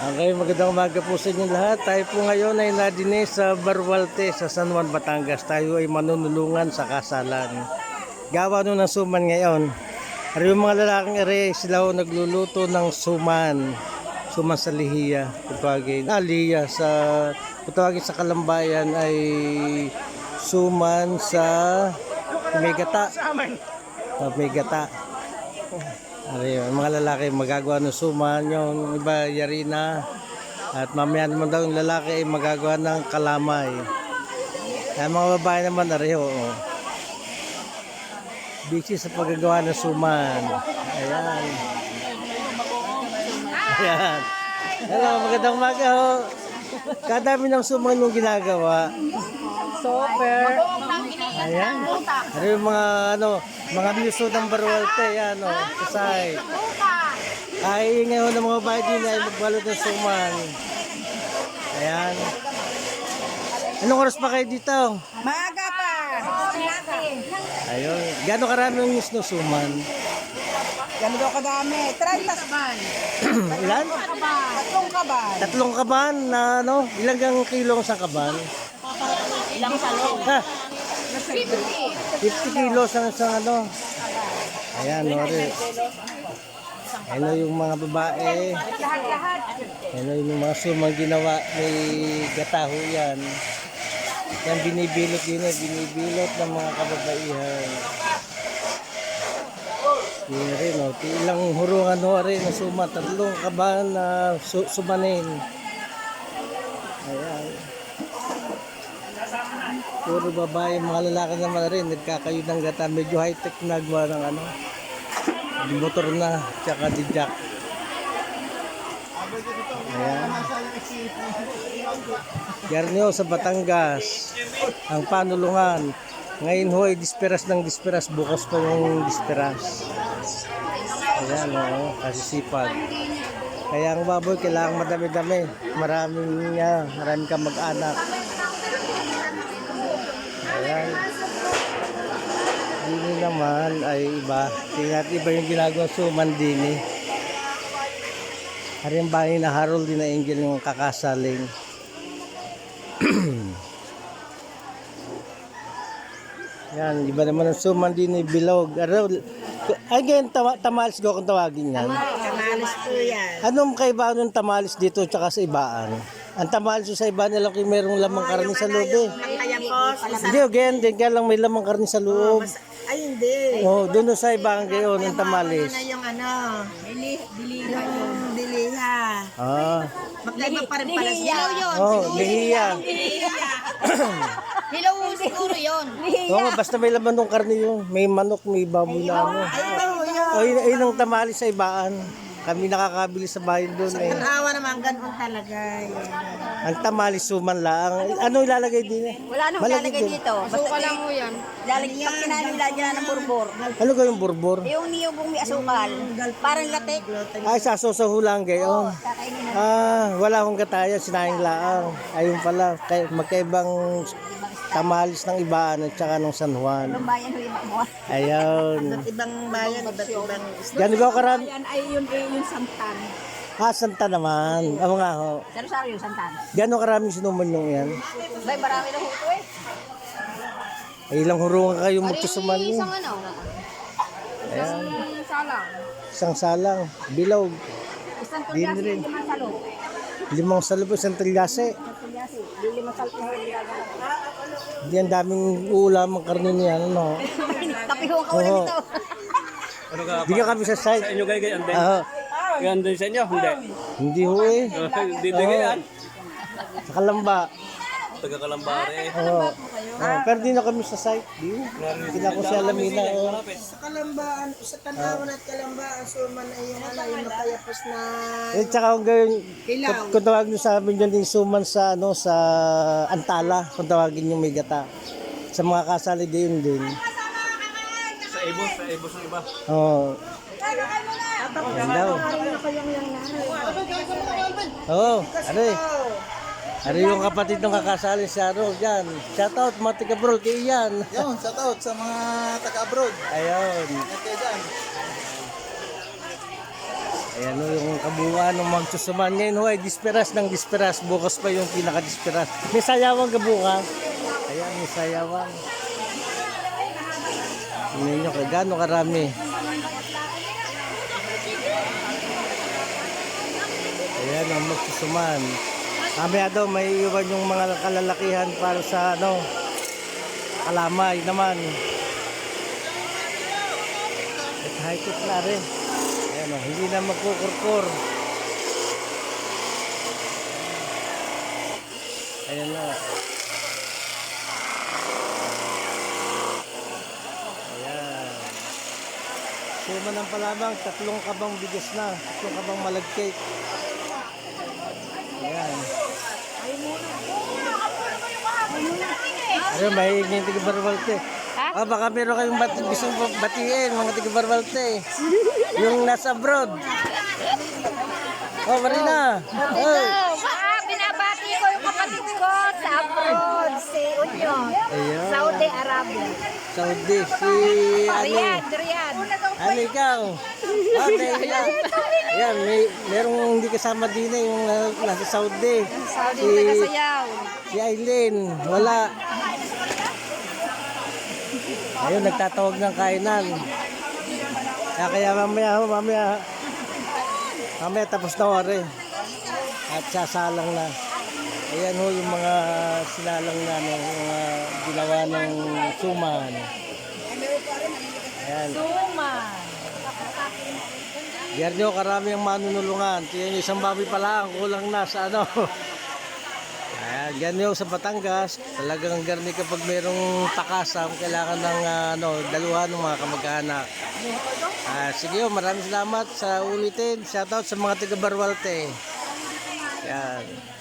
Okay, magandang umaga po sa inyo lahat. Tayo po ngayon ay nadine sa Barwalte sa San Juan, Batangas. Tayo ay manunulungan sa kasalan. Gawa nun ng suman ngayon. Ari yung mga lalaking ere, sila ho nagluluto ng suman. Suman sa lihiya. Kung tawagin, ah, lihiya. Sa, kung tawagin sa kalambayan ay suman sa may gata. Sa may gata. Ari, yung mga lalaki magagawa ng suman, yung iba yari na. At mamaya naman daw yung lalaki ay magagawa ng kalamay. Kaya mga babae naman, ari, oo. Busy sa paggagawa ng suman. Ayan. Ayan. Hello, magandang umaga ho. Kadami ng suman yung ginagawa. Super. Ayan. Ano yung mga ano, mga miso ng Barwalte, yan o, sa side. Ay, ngayon ng mga bahay din ay magbalot ng suman. Ayan. Anong oras pa kayo dito? Maaga pa! Ayun. Gano'ng karami yung news ng suman? Gano'n daw kadami? 30 kaban. Ilan? Tatlong kaban. Tatlong kaban na ano? Ilang gang kilo sa kaban? Ilang salong? Ha? 50 kilos ang isang ano. Ayan, Nori. Ano yung mga babae. Ano yung mga sumang ginawa. May gataho yan. Yan binibilot din eh. Binibilot ng mga kababaihan. Yun rin, no. Ilang hurungan ho rin na suma. Tatlong kabahan na su sumanin. Ayan. Puro babae, mga lalaki naman rin, nagkakayo ng gata. Medyo high-tech na gawa ng ano. Di motor na, tsaka di jack. Ayan. Yarnyo sa Batangas, ang panulungan. Ngayon ho ay disperas ng disperas, bukas pa yung disperas. Ayan o, kasisipag. Kaya ang baboy kailangan madami-dami. Maraming nga, maraming ka mag-anak. Ayan. Dini naman ay iba. Tingnan iba yung ginagawa suman dini. Hari ang bahay na Harold din na Angel yung kakasaling. Yan, iba naman ang suman din ni Bilog. Ano, ay ganyan, tama, tamalis ko kung tawagin yan. Kamalis po yan. Anong kaibahan ng tamalis dito tsaka sa ibaan? Ang tamalis sa ibaan nila kung mayroong lamang karne sa loob eh. Hindi, ganyan din. Kaya lang may lamang karne sa loob. Ay hindi. Oh, doon sa ibang gayon ng tamalis. Ano yung ano? Bili, biliha. Yung biliha. Ah, Magkaiba pa rin pala. Hilaw yun. oh, lihiya. Hilaw siguro yun. Oo, oh, basta may laman ng karne yun. May manok, may baboy na ano. Ay, ito yun. Oh, yun, ang tamalis sa ibaan. Kami nakakabili sa bayan doon eh. Awa naman, ganun talaga. yan. Ang tamalis suman lang. Ano ilalagay din eh? Wala nang Malagay lalagay din. dito. Basta lang mo yan. Lalagay, pag kinain lalagyan ng burbor. Ano kayong burbor? Yung niyogong may asukal. Parang latik. Ay, sa sa hulang gayon. Kakainin na. Ah, wala akong kataya, sinayang laang. Ayun pala, kay, magkaibang tamalis ng ibaan at saka ng San Juan. Ang bayan ho yung mo. Ayun. Ibang bayan, iba't ibang isla. Ba karami? Yan ay yun eh, yung santan. Ah, Santa naman. Oo nga ho. Sa Rosario, yung santan. Gano'n karami sinuman yung yan? Bay, marami na huto eh. Ay, ilang hurungan kayo magkasuman niyo. Isang ano? Isang salang. Isang salang, bilog, Isang rin. limang salo. limang salubos, isang trilyase. Isang tulyasi. Limang salo. Hindi ang daming ulam ang karne niya, ano. Tapihong ka ulam Oo. ito. Ano ka? Hindi ka kami sa site. Sa inyo kayo gayan din? Ah, Gayan din sa inyo? Hindi. hindi ho eh. Hindi din gayan. Sa Kalamba. Taga Kalambare. Oo. Oh, pero di na kami sa site. Di. Hindi na ako sa Alamina. Oh. Sa Kalambaan, sa Tanawan at Kalambaan, suman ay yung ano, yung nakayapos na Eh, tsaka kung gayon, Hilaw. kung, tawagin nyo sa amin dyan yung suman sa, ano, sa Antala, kung tawagin yung may gata. Sa mga kasali gayon din. Sa Ibos, sa Ibos ng iba. Oo. Yan daw. Oo, ano eh. Ano yung kapatid ng kakasali si Aro dyan. Shoutout mga tiga bro kay Ian. Yun, shout out sa mga taga-abroad. Ayun. Dyan. Ayan o, yung kabuuan ng magsusuman. Ngayon ho ay disperas ng disperas. Bukas pa yung pinaka-disperas. May sayawang kabuka. Ayan, may sayawang. Tingnan nyo kung gaano karami. Ayan ang magsusuman. Mamaya daw may iwan yung mga kalalakihan para sa ano, kalamay naman. At high-tech na rin. Ayan o, hindi na magkukurkur. Ayan na. Ayan. Suma ng palamang, tatlong kabang bigas na. Tatlong kabang malagkake. Ayan. Ayun, may hingin tiga Barbalte. Ah, baka meron kayong bat gustong batiin, mga tiga Barbalte. Yung nasa abroad. Oh, Marina. Oh. Ah, binabati ko yung kapatid ko sa abroad, si Unyo. Ayan. Saudi Arabia. Saudi. Si Ani. Riyadh, Riyadh. Ano ikaw? Ah, Taya. Yan, may, merong hindi kasama din eh, yung uh, nasa Saudi. Saudi, Si, taga-sayaw. si Aileen, wala. Ayun, nagtatawag ng kainan. Kaya, kaya mamaya, mamaya, mamaya tapos na ore. At sasalang na. Ayan ho yung mga sinalang na, no, yung mga ginawa ng suman. Ayan. Diyan nyo, karami ang manunulungan. Tingnan nyo, isang baboy pa lang, kulang na sa ano. Ayan, diyan nyo sa Batangas, talagang garni kapag mayroong takasam, kailangan ng ah, ano, daluhan ng mga kamag-anak. Ah, sige, oh, maraming salamat sa ulitin. Shoutout sa mga taga Barwalte. Yan.